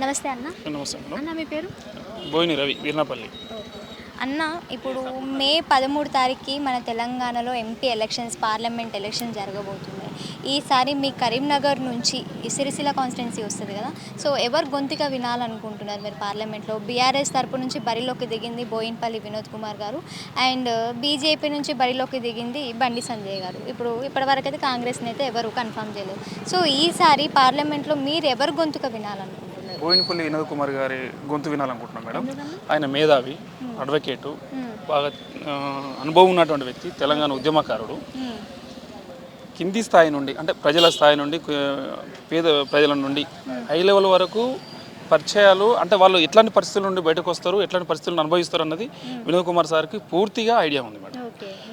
నమస్తే అన్న. నమస్తే అన్న మీ పేరు? బోయిని రవి వీర్నపల్లి. అన్న ఇప్పుడు మే పదమూడు తారీఖుకి మన తెలంగాణలో ఎంపీ ఎలక్షన్స్ పార్లమెంట్ ఎలక్షన్ జరగబోతున్నాయి ఈసారి మీ కరీంనగర్ నుంచి ఈ సిరిసిల్ల కాన్స్టిట్యున్సీ వస్తుంది కదా? సో ఎవరు గొంతుగా వినాలనుకుంటున్నారు మీరు పార్లమెంట్లో? బీఆర్ఎస్ తరపు నుంచి బరిలోకి దిగింది బోయిన్పల్లి వినోద్ కుమార్ గారు. అండ్ బీజేపీ నుంచి బరిలోకి దిగింది బండి సంజయ్ గారు. ఇప్పుడు ఇప్పటివరకు అయితే కాంగ్రెస్ని అయితే ఎవరు కన్ఫర్మ్ చేయలేదు. సో ఈసారి పార్లమెంట్లో మీరు ఎవరు గొంతుగా వినాలనుకుంటున్నారు బోయినపల్లి వినోద్ కుమార్ గారి గొంతు వినాలనుకుంటున్నాం మేడం. ఆయన మేధావి అడ్వకేటు బాగా అనుభవం ఉన్నటువంటి వ్యక్తి తెలంగాణ ఉద్యమకారుడు. కింది స్థాయి నుండి అంటే ప్రజల స్థాయి నుండి పేద ప్రజల నుండి హై లెవెల్ వరకు పరిచయాలు అంటే వాళ్ళు ఎట్లాంటి పరిస్థితుల నుండి బయటకు వస్తారు ఎట్లాంటి పరిస్థితులను అనుభవిస్తారు అన్నది వినోద్ కుమార్ సార్కి పూర్తిగా ఐడియా ఉంది మేడం.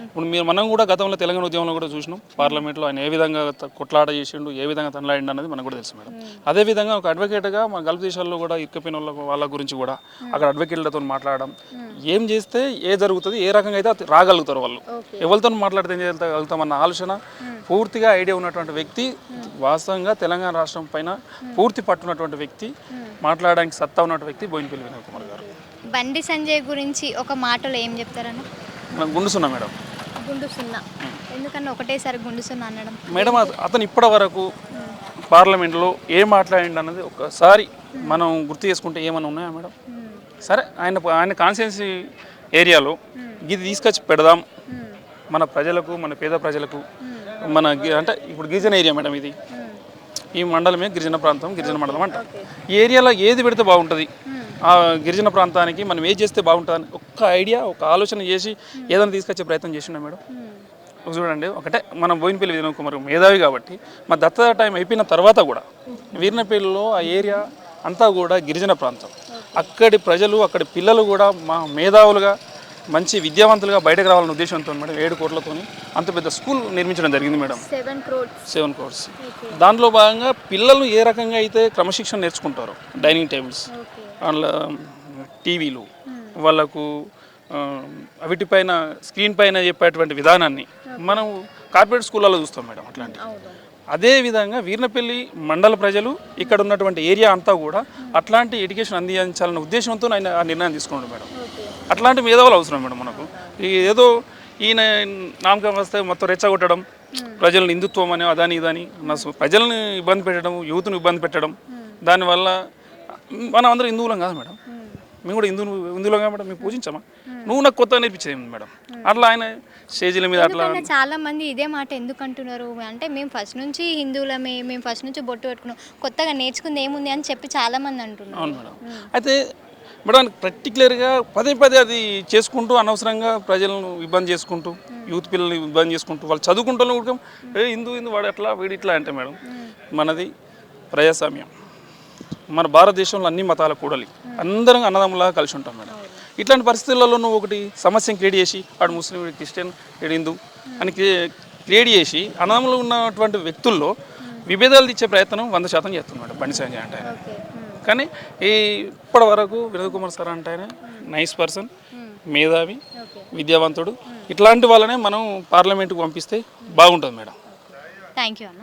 ఇప్పుడు మీరు మనం కూడా గతంలో తెలంగాణ ఉద్యమంలో కూడా చూసినాం. పార్లమెంట్లో ఆయన ఏ విధంగా కొట్లాట చేసిండు ఏ విధంగా తనలాడిండు అన్నది మనకు కూడా తెలుసు మేడం. అదే విధంగా ఒక అడ్వకేట్గా మన గల్ఫ్ దేశాల్లో కూడా ఇరుకపోయిన వాళ్ళ వాళ్ళ గురించి కూడా అక్కడ అడ్వకేట్లతో మాట్లాడడం. ఏం చేస్తే ఏ జరుగుతుంది ఏ రకంగా అయితే రాగలుగుతారు వాళ్ళు. ఎవరితో మాట్లాడితే ఏం చేయగలుగుతామన్న ఆలోచన పూర్తిగా ఐడియా ఉన్నటువంటి వ్యక్తి వాస్తవంగా తెలంగాణ రాష్ట్రం పైన పూర్తి పట్టున్నటువంటి వ్యక్తి మాట్లాడడానికి సత్తా ఉన్నటువంటి వ్యక్తి బోయినపల్లి వినోద్ కుమార్ గారు. బండి సంజయ్ గురించి ఒక మాటలో ఏం చెప్తారన్న? మనం గుండుసున్నా మేడం. గుండు సున్నా. ఎందుకన్నా ఒకటేసారి గుండు సున్నా అనడం? మేడం అత- అతను ఇప్పటి వరకు పార్లమెంట్లో ఏం మాట్లాడిండు అన్నది ఒకసారి మనం గుర్తు చేసుకుంటే ఏమైనా ఉన్నాయా మేడం? సరే ఆయన ఆయన కాన్స్టిట్యున్సీ ఏరియాలో ఇది తీసుకొచ్చి పెడదాం. మన ప్రజలకు మన పేద ప్రజలకు మన అంటే ఇప్పుడు గిరిజన ఏరియా మేడం ఇది. ఈ మండలమే గిరిజన ప్రాంతం గిరిజన మండలం అంట ఈ ఏరియాలో ఏది పెడితే బాగుంటుంది ఆ గిరిజన ప్రాంతానికి మనం ఏది చేస్తే బాగుంటుంది ఒక్క ఐడియా ఒక ఆలోచన చేసి ఏదైనా తీసుకొచ్చే ప్రయత్నం చేసిండా మేడం? ఒక చూడండి ఒకటే మనం బోయినపల్లి వినోద్ కుమార్ మేధావి కాబట్టి మా దత్తత టైం అయిపోయిన తర్వాత కూడా వీరినపల్లిలో ఆ ఏరియా అంతా కూడా గిరిజన ప్రాంతం. అక్కడి ప్రజలు అక్కడి పిల్లలు కూడా మా మేధావులుగా మంచి విద్యావంతులుగా బయటకు రావాలనే ఉద్దేశంతో మేడం ఏడు కోట్లతోని అంత పెద్ద స్కూల్ నిర్మించడం జరిగింది మేడం. సెవెన్ క్రోడ్స్ దాంట్లో భాగంగా పిల్లలు ఏ రకంగా అయితే క్రమశిక్షణ నేర్చుకుంటారో డైనింగ్ టేబుల్స్ వాళ్ళ టీవీలు వాళ్ళకు ఆ, వీటిపైన స్క్రీన్ పైన చెప్పేటువంటి విధానాన్ని మనం కార్పొరేట్ స్కూళ్ళలో చూస్తాం మేడం అట్లాంటి అవును. అదే విధంగా వీర్నపల్లి మండల ప్రజలు ఇక్కడ ఉన్నటువంటి ఏరియా అంతా కూడా అట్లాంటి ఎడ్యుకేషన్ అందించాలన్న ఉద్దేశంతో ఆయన ఆ నిర్ణయం తీసుకున్నాడు మేడం. అట్లాంటి మేధావులు అవసరం మేడం మనకు. ఈ ఏదో ఈయన నామకం వస్తే మొత్తం రెచ్చగొట్టడం ప్రజలను హిందుత్వం అని అదని ఇదని ప్రజల్ని ఇబ్బంది పెట్టడం యూత్ను ఇబ్బంది పెట్టడం దానివల్ల మనం అందరం హిందువులం కాదు మేడం. మేము కూడా హిందువులు హిందువులం మేడం మేము పూజించామా? నువ్వు నాకు కొత్త నేర్పించేది మేడం. అట్లా ఆయన స్టేజీల మీద అట్లా చాలా మంది ఇదే మాట ఎందుకు అంటున్నారు? అంటే మేము ఫస్ట్ నుంచి హిందువులమే మేము ఫస్ట్ నుంచి బొట్టు పెట్టుకున్నాం. కొత్తగా నేర్చుకుంది ఏముంది అని చెప్పి చాలా మంది అంటున్నారు. అవును మేడం. అయితే మేడం పర్టికులర్గా పదే పదే అది చేసుకుంటూ అనవసరంగా ప్రజలను ఇబ్బంది చేసుకుంటూ యూత్ పిల్లల్ని ఇబ్బంది చేసుకుంటూ వాళ్ళు చదువుకుంటూ కూడా ఏ హిందూ హిందూ వాడు ఎట్లా వీడు ఇట్లా అంటే మేడం మనది ప్రజాస్వామ్యం. మన భారతదేశంలో అన్ని మతాల కూడలి. అందరం అన్నదమ్ములాగా కలిసి ఉంటాం మేడం. ఇట్లాంటి పరిస్థితులలో నువ్వు ఒకటి సమస్యను క్రియేట్ చేసి వాడు ముస్లిం వీడు క్రిస్టియన్ వీడు హిందూ అని క్రియేట్ చేసి అన్నదమ్ములు ఉన్నటువంటి వ్యక్తుల్లో విభేదాలు ఇచ్చే ప్రయత్నం వంద శాతం చేస్తున్నాడు బండి సంజయ్ అంటే. కానీ ఈ ఇప్పటి వరకు వినోద్ కుమార్ సార్ అంటే ఆయన నైస్ పర్సన్ మేధావి విద్యావంతుడు. ఇట్లాంటి వాళ్ళనే మనం పార్లమెంట్కి పంపిస్తే బాగుంటుంది మేడం. థ్యాంక్ యూ అన్న.